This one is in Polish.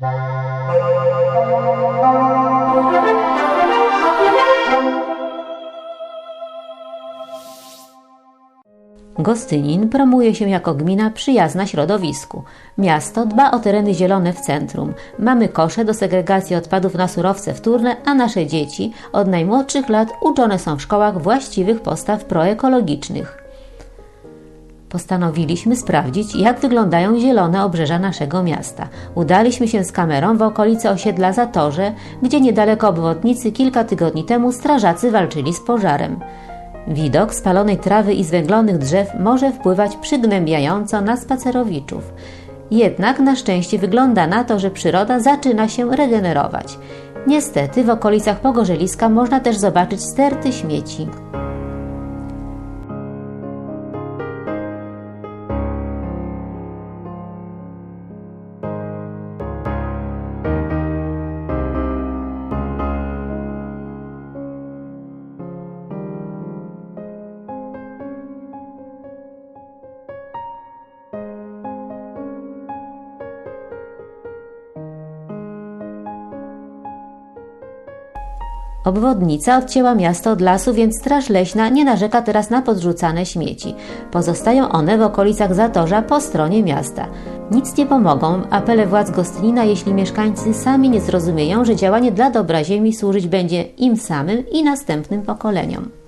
Gostynin promuje się jako gmina przyjazna środowisku. Miasto dba o tereny zielone w centrum. Mamy kosze do segregacji odpadów na surowce wtórne, a nasze dzieci od najmłodszych lat uczone są w szkołach właściwych postaw proekologicznych. Postanowiliśmy sprawdzić, jak wyglądają zielone obrzeża naszego miasta. Udaliśmy się z kamerą w okolice osiedla Zatorze, gdzie niedaleko obwodnicy kilka tygodni temu strażacy walczyli z pożarem. Widok spalonej trawy i zwęglonych drzew może wpływać przygnębiająco na spacerowiczów. Jednak na szczęście wygląda na to, że przyroda zaczyna się regenerować. Niestety w okolicach Pogorzeliska można też zobaczyć sterty śmieci. Obwodnica odcięła miasto od lasu, więc Straż Leśna nie narzeka teraz na podrzucane śmieci. Pozostają one w okolicach Zatorza po stronie miasta. Nic nie pomogą apele władz Gostynina, jeśli mieszkańcy sami nie zrozumieją, że działanie dla dobra ziemi służyć będzie im samym i następnym pokoleniom.